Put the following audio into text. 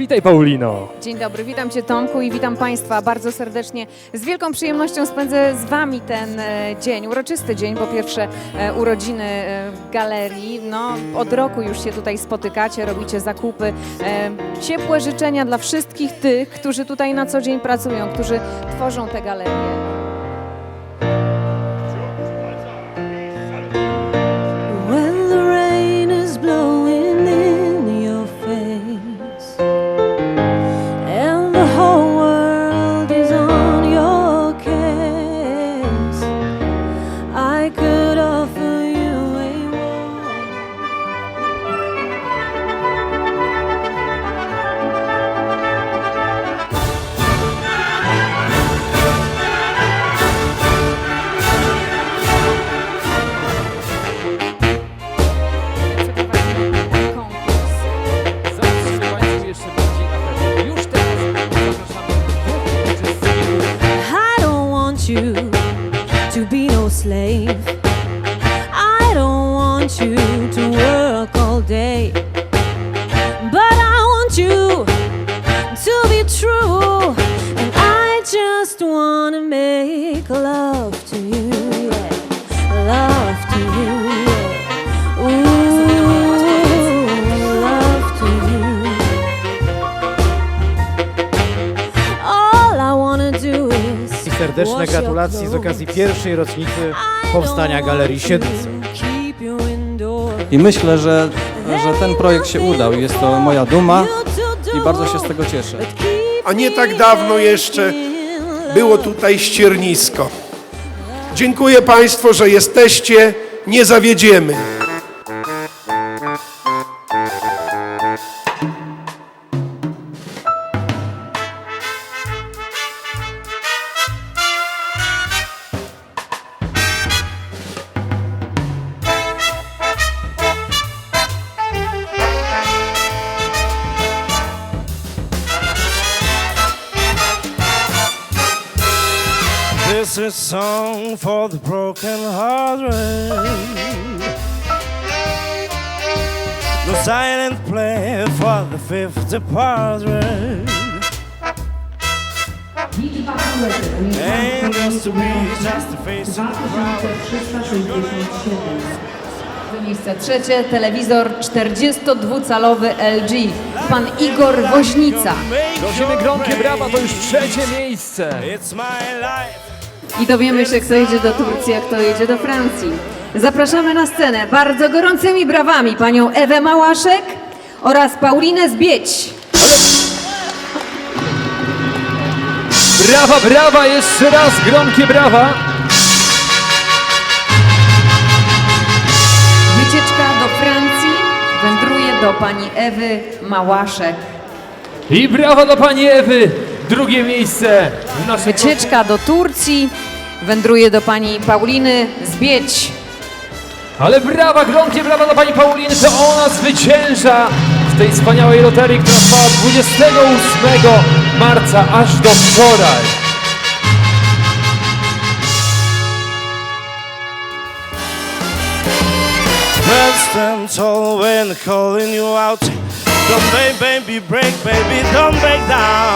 Witaj Paulino. Dzień dobry, witam Cię Tomku i witam Państwa bardzo serdecznie. Z wielką przyjemnością spędzę z Wami ten e, dzień, uroczysty dzień, po pierwsze e, urodziny e, galerii. No, od roku już się tutaj spotykacie, robicie zakupy. Ciepłe życzenia dla wszystkich tych, którzy tutaj na co dzień pracują, którzy tworzą te galerie. You to be no slave. Serdeczne gratulacje z okazji pierwszej rocznicy powstania Galerii Siedlce. I myślę, że, że ten projekt się udał. Jest to moja duma i bardzo się z tego cieszę. A nie tak dawno jeszcze było tutaj ściernisko. Dziękuję Państwu, że jesteście. Nie zawiedziemy. This is song for the broken hearted. The silent play for the fifth departed. And just to be just a face in the crowd. Miejsce trzecie, telewizor 42-calowy LG. Pan Igor Woźnica. Prosimy gromkie brawa, to już trzecie miejsce. It's my life. I dowiemy się, kto jedzie do Turcji, a kto jedzie do Francji. Zapraszamy na scenę bardzo gorącymi brawami panią Ewę Małaszek oraz Paulinę Zbieć. Brawa, brawa, jeszcze raz gromkie brawa. Wycieczka do Francji wędruje do pani Ewy Małaszek. I brawa dla pani Ewy. Drugie miejsce w naszej Wycieczka do Turcji wędruje do pani Pauliny Zbieć. Ale brawa, gromkie brawa dla pani Pauliny, to ona zwycięża w tej wspaniałej loterii, która trwała 28 marca aż do wczoraj. Stand tall when calling you out. Don't baby, break, baby, don't break down.